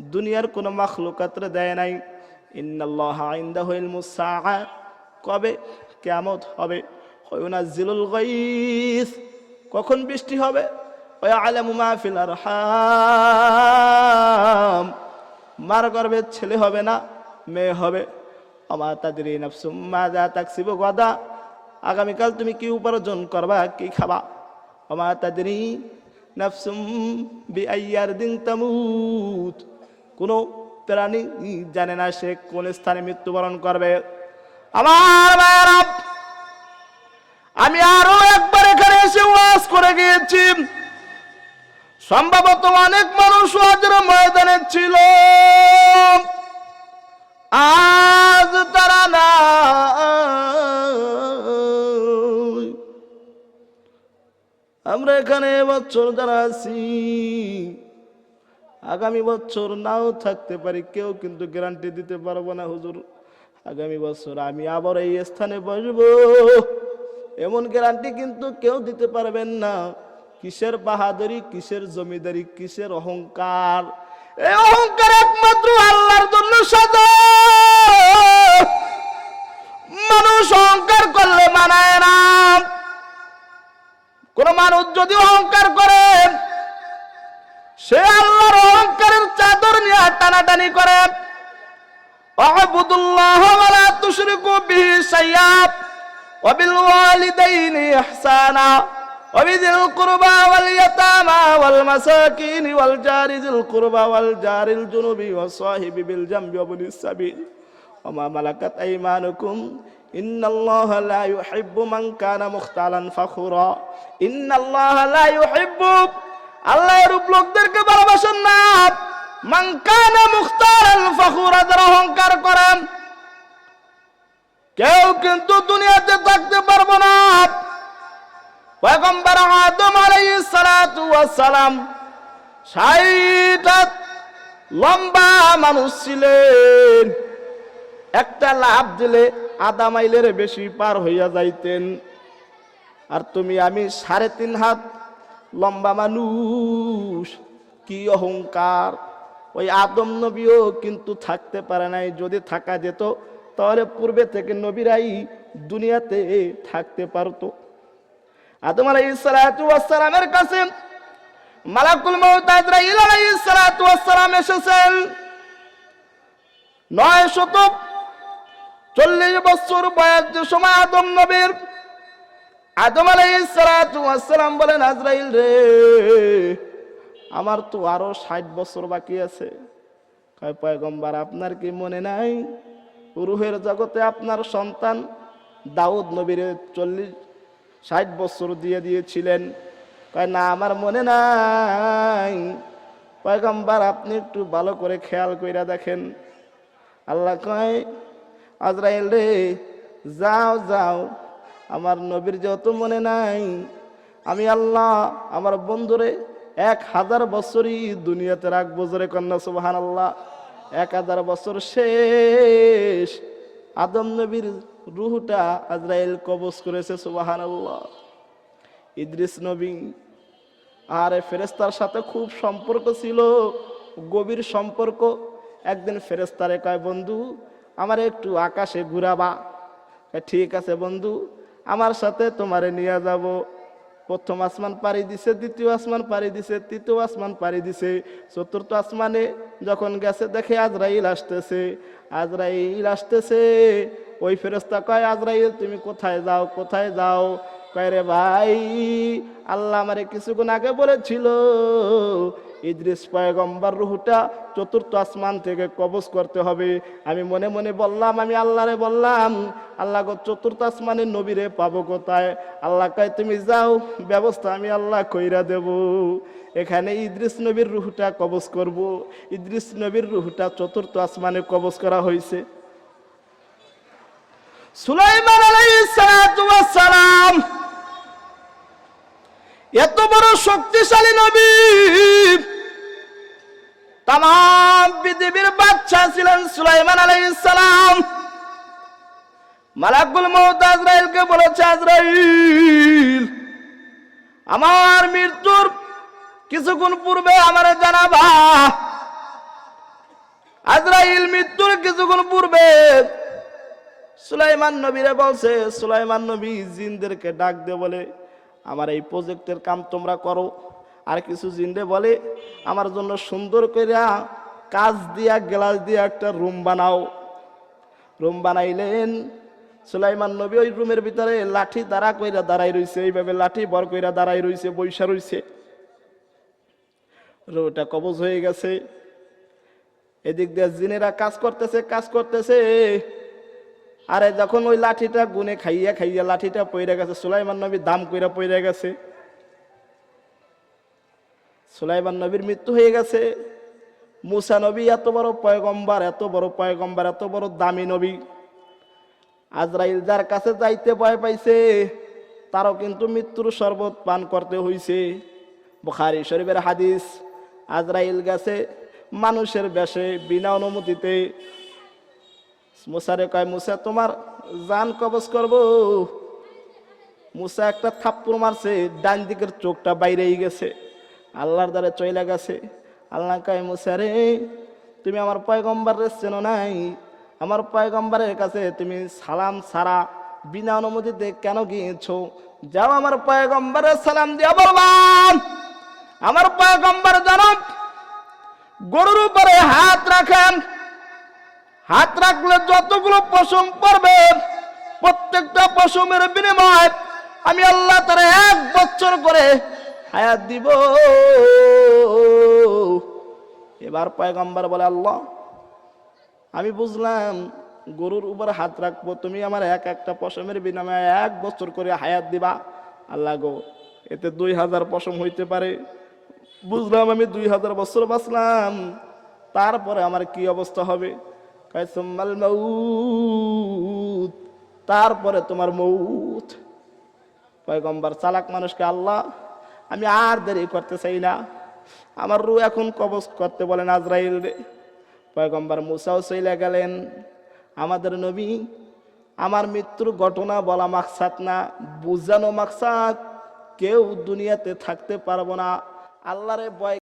দুনিয়ার কোনো মাখলুকাতরে দেয় নাই। ইন্নাল্লাহ ইনদাহু ইলমুস সাআ। কবে? কিয়ামত হবে। ওয়ানাজ্জিলুল গাইস কখন বৃষ্টি হবে? ওয়ালামু মা ফিল আরহাম। মার গর্ভে ছেলে হবে না, মেয়ে হবে। আমা তাদরি নাফসুম মাযা তাকসিবু গাদা। আগামীকাল তুমি কি উপার্জন করবা, কি খাবা? আমা তাদরি নাফসুম বিআইয়ার দিন তামুত। কোনো প্রাণী জানে না সে কোন স্থানে মৃত্যুবরণ করবে। আমার আমি আরও একবার এখানে এসে ওয়াজ করে গিয়েছি। সম্ভবত অনেক মানুষ ময়দানে ছিল। আজ তারা না আমরা এখানে বছর যারা আছি আগামী বছর নাও থাকতে পারি, কেউ কিন্তু গ্যারান্টি দিতে পারব না, হুজুর। আগামী বছর আমি আবার এই স্থানে বসবো। এমন গ্যারান্টি কিন্তু কেউ দিতে পারবেন না। কিসের বাহাদুরি, কিসের জমিদারি, কিসের অহংকার? এই অহংকার একমাত্র আল্লাহর জন্য সাজা। মানুষ অহংকার করলে মানায় না। কোন মানুষ যদি অহংকার করে সে আল্লাহর অহংকারের চাদর নিয়ে টানাটানি করে অবুদুল্লাহ ওয়ালা তুশরিকু বিহি শাইয়া وبالوالدين إحسانا وبذي القربى واليتامى والمساكين والجار ذي القربى والجار الجنوب والصاحب بالجنب وابن السبيل وما ملكت أيمانكم إن الله لا يحب من كان مختالا فخورا إن الله لا يحب আল্লাহ এরূপ লোকদেরকে ভালোবাসেন না। মান কানা মুখতারাল ফখুরা যারা অহংকার করেন। কেউ কিন্তু দুনিয়াতে থাকতে পারব না। পয়গম্বর আদম আলাইহিস সালাতু ওয়াস সালাম ষাট লম্বা মানুষ ছিলেন। একটা লাভ দিলে আধা মাইলের বেশি পার হইয়া যাইতেন। আর তুমি আমি সাড়ে তিন হাত লম্বা মানুষ, কি অহংকার। ওই আদম নবীও কিন্তু থাকতে পারে নাই, যদি থাকা যেত, তাহলে পূর্বে থেকে নবীরাই দুনিয়াতে থাকতে পারতো। আদম আলাইহিস সালাতু ওয়াস সালামের কাছে মালাকুল সালাম এসেছেন। নয় শত চল্লিশ বছর বয়স যে সময় আদম নবীর আদম আলাইহিস সালাতু ওয়াস সালাম বলেন, আজরাইল রে, আমার তো আরও ষাট বছর বাকি আছে। পয়গম্বর, আপনার কি মনে নাই? রুহের জগতে আপনার সন্তান দাউদ নবীর চল্লিশ, ষাট বছর দিয়ে দিয়েছিলেন। কয়, না, আমার মনে নাই। পয়গম্বর, আপনি একটু ভালো করে খেয়াল কইরা দেখেন। আল্লাহ কয়, আজরাইল রে, যাও যাও আমার নবীর যেহেতু মনে নাই, আমি আল্লাহ আমার বন্ধুরে এক হাজার বছরই দুনিয়াতে রাখব জোরে কন্যা সুবাহান আল্লাহ এক হাজার বছর শেষ। আদম নবীর রুহটা আজরাইল কবজ করেছে সুবাহান আল্লাহ ইদ্রিস নবী আর ফেরেস্তার সাথে খুব সম্পর্ক ছিল, গভীর সম্পর্ক। একদিন ফেরেস্তারে কয়, বন্ধু, আমার একটু আকাশে ঘুরাবা। ঠিক আছে বন্ধু। আমার সাথে তোমারে নিয়ে যাব। প্রথম আসমান পাড়ি দিছে, দ্বিতীয় আসমান পাড়ি দিছে, তৃতীয় আসমান পাড়ি দিছে, চতুর্থ আসমানে যখন গেছে দেখে আজরাইল আসতেছে। আজরাইল আসতেছে, ওই ফেরস্তা কয়, আজরাইল, তুমি কোথায় যাও কোথায় যাও? কয়, রে ভাই, আল্লাহ আমারে কিছুক্ষণ আগে বলেছিল ইদ্রিস পয়গম্বর রুহুটা চতুর্থ আসমান থেকে কবজ করতে হবে। আমি মনে মনে বললাম, আমি আল্লাহরে বললাম, আল্লাহ চতুর্থ আসমানে নবীরে পাবো কোথায়? আল্লাহ কয়, তুমি যাও, ব্যবস্থা আমি আল্লাহ কইরা দেব। এখানে ইদ্রিস নবীর রুহুটা কবজ করব। ইদ্রিস নবীর রুহুটা চতুর্থ আসমানে কবজ করা হয়েছে। সুলাইমান আলাইহিস সালাম এত বড় শক্তিশালী নবী তাম পৃথিবীর বাচ্চা ছিলেন সুলাইমান আলাইহিস সালাম। মালাকুল মউত আজরাইলকে বলেছে, আজরাইল, আমার মৃত্যুর কিছুক্ষণ পূর্বে আমারে জানাবা। আজরাইল মৃত্যুর কিছুক্ষণ পূর্বে সুলাইমান নবীরে বলছে, সুলাইমান নবী জিনদেরকে ডাক দে বলে, আমার এই প্রজেক্টের কাম তোমরা করো। আর কিছু জিন্দে বলে, আমার জন্য সুন্দর কইরা কাজ দিয়া, গ্লাস দিয়া একটা রুম বানাও। রুম বানাইলেন। সুলাইমান নবী ওই রুমের ভিতরে লাঠি দাঁড়া কইরা দাঁড়াই রইছে। এইভাবে লাঠি বর কইরা দাঁড়াই রইছে বৈশা রইছে। রোটা কবজ হয়ে গেছে। এদিক দিয়ে জিনেরা কাজ করতেছে কাজ করতেছে। আরে যখন ওই লাঠিটা গুনে খাইয়া খাইয়া লাঠিটা পইরা গেছে, সুলাইমান নবী দাম কইরা পইরা গেছে। সুলাইমান নবীর মৃত্যু হয়ে গেছে। মুসা নবী এত বড় পয়গম্বার, এত বড় পয়গম্বার, এত বড় দামি নবী। আজরাইল যার কাছে যাইতে ভয় পাইছে, তারও কিন্তু মৃত্যুর শরবত পান করতে হইছে। বুখারি শরীফের হাদিস, আজরাইল গেছে মানুষের বেশে বিনা অনুমতিতে। মুসারে কয়, মুসা, তোমার জান কবজ করব? মুসা একটা থাপ্পড় মারছে, ডান দিকের চোখটা বাইরেই গেছে। আল্লাহর দ্বারে চইলা গেছে। আল্লাহ কয়, মুসা রে, তুমি আমার পয়গম্বরের চেনো নাই। আমার পয়গম্বরের কাছে তুমি সালাম সারা বিনা অনুমতিতে কেন গিয়েছো? যাও আমার পয়গম্বরের সালাম দিয়া বলবাম আমার পয়গম্বর জানব, গরুর উপরে হাত রাখেন। হাত রাখলে যতগুলো পশম পড়বে, প্রত্যেকটা পশমের বিনিময় আমি আল্লাহ তারা এক বছর করে হায়াত দিব। এবার পয়গম্বর বলে, আল্লাহ, আমি বুঝলাম গরুর উপর হাত রাখব, তুমি আমার এক একটা পশমের বিনিময়ে এক বছর করে হায়াত দিবা। আল্লাহ গো, এতে দুই হাজার পশম হইতে পারে। বুঝলাম আমি দুই হাজার বছর বাঁচলাম, তারপরে আমার কি অবস্থা হবে? তারপরে তোমার মৌত। পয়গম্বর, চালাক মানুষকে, আল্লাহ আমি আর দেরি করতে চাই না। আমার রু এখন কবজ করতে বলেন আজরাইল রে। পয়গম্বর মুসাও চলে গেলেন। আমাদের নবী, আমার মৃত্যুর ঘটনা বলা মাকসাদ না, বুঝানো মাকসাদ। কেউ দুনিয়াতে থাকতে পারব না। আল্লাহরে ভয়